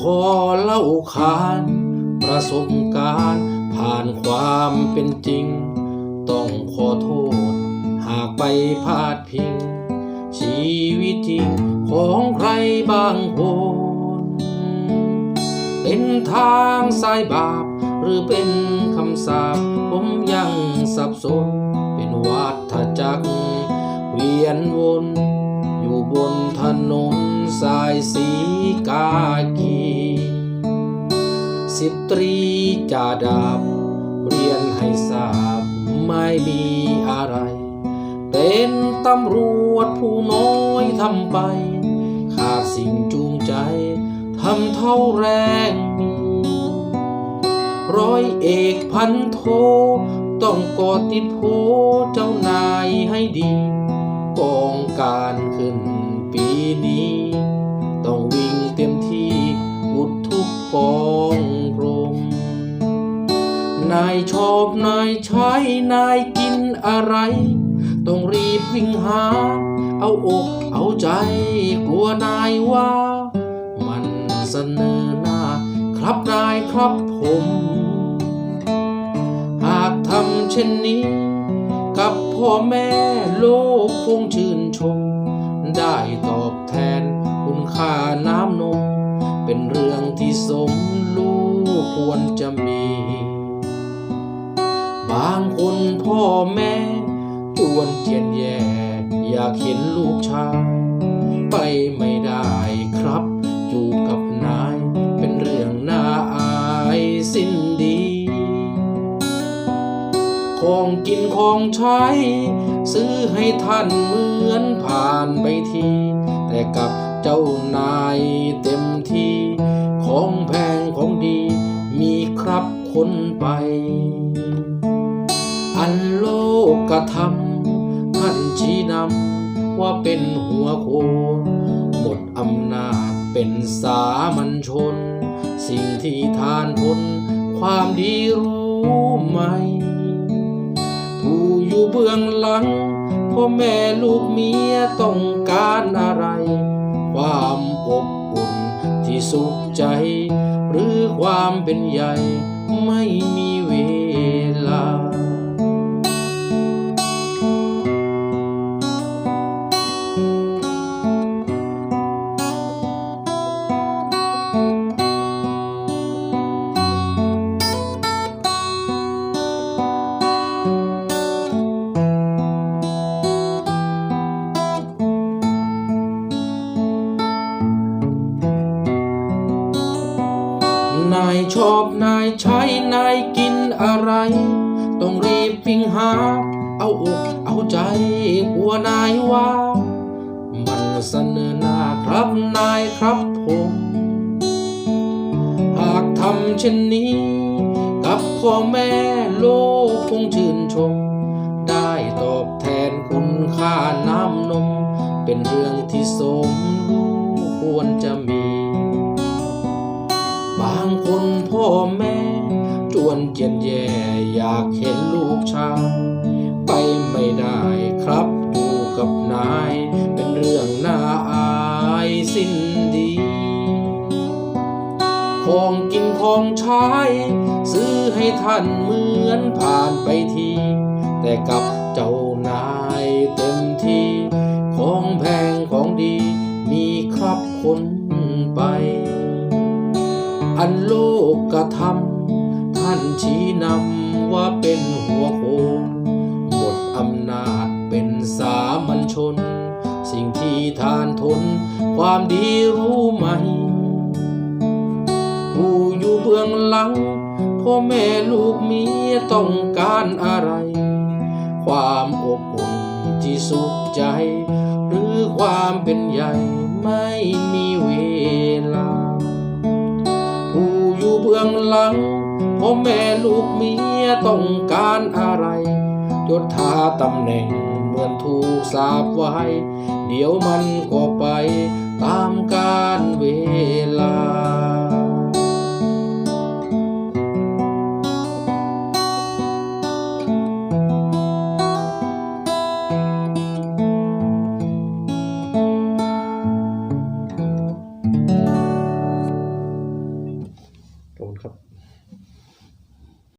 ขอเล่าขาน ประสบการณ์ผ่านความเป็นจริง ต้องขอโทษ หากไปพาดพิง ชีวิตจริงของใครบางคน เป็นทางสายบาป หรือเป็นคำสาปผมยังสับสน เป็นวัฏจักร เวียนวน อยู่บนถนนสายสีกากี สิบตรีจ่าดาบเรียนให้ทราบไม่มีอะไร เป็นตำรวจผู้น้อยทำไป ขาดสิ่งจูงใจทำเท่าแรงมีร้อยเอกพันโท ต้องกอดติดโพเจ้านายให้ดีกองการขึ้นปีนี้ ต้อง ชอบนายใช้นายกินอะไร ต้องรีบวิ่งหา เอาอกเอาใจกลัวนายว่า มันเสนอหน้า ครับนายครับผม หากทำเช่นนี้ กับพ่อแม่โลกคงชื่นชม ได้ตอบแทนคุณค่าน้ำนม เป็นเรื่องที่สมลูกควรจะมี บางคนพ่อแม่จวนเจียนแย่อยากเห็นลูกชาย ไปไม่ได้ครับอยู่กับนาย เป็นเรื่องน่าอายสิ้นดี ของกินของใช้ ซื้อให้ท่านเหมือนผ่านไปที แต่กับเจ้านายเต็มที่ ของแพงของดีมีครับคนไป ว่าเป็นหัวโคนหมดอำนาจเป็นสามัญชน สิ่งที่ทานทนความดีรู้ไหม ผู้อยู่เบื้องหลังพ่อแม่ลูกเมียต้องการอะไร ความอบอุ่นที่สุขใจ หรือความเป็นใหญ่ไม่มีเวลา นายชอบนายใช้นายกินอะไร ต้องรีบวิ่งหา เอาอกเอาใจกลัวนายว่า มันเสนอหน้าครับนายครับผม หากทำเช่นนี้ กับพ่อแม่โลกคงชื่นชม ได้ตอบแทนคุณค่าน้ำนม เป็นเรื่องที่สม สิ้นดี ของกินของใช้ ซื้อให้ท่านเหมือนผ่านไปที แต่กับเจ้านายเต็มที่ ของแพงของดีมีครับคนไป อันโลกกระทำท่านชี้นำว่าเป็นหัวโคงหมดอำนาจเป็นสามัญชน สิ่งที่ทานทน ความดีรู้ไหมผู้อยู่เบื้องหลังพ่อแม่ลูกเมียต้องการอะไร ความอบอุ่นที่สุขใจ หรือความเป็นใหญ่ไม่มีเวลา ผู้อยู่เบื้องหลังพ่อแม่ลูกเมียต้องการอะไรยศถาตำแหน่ง มือนถูกสาบไว้ เดี๋ยวมันก็ไปตามการเว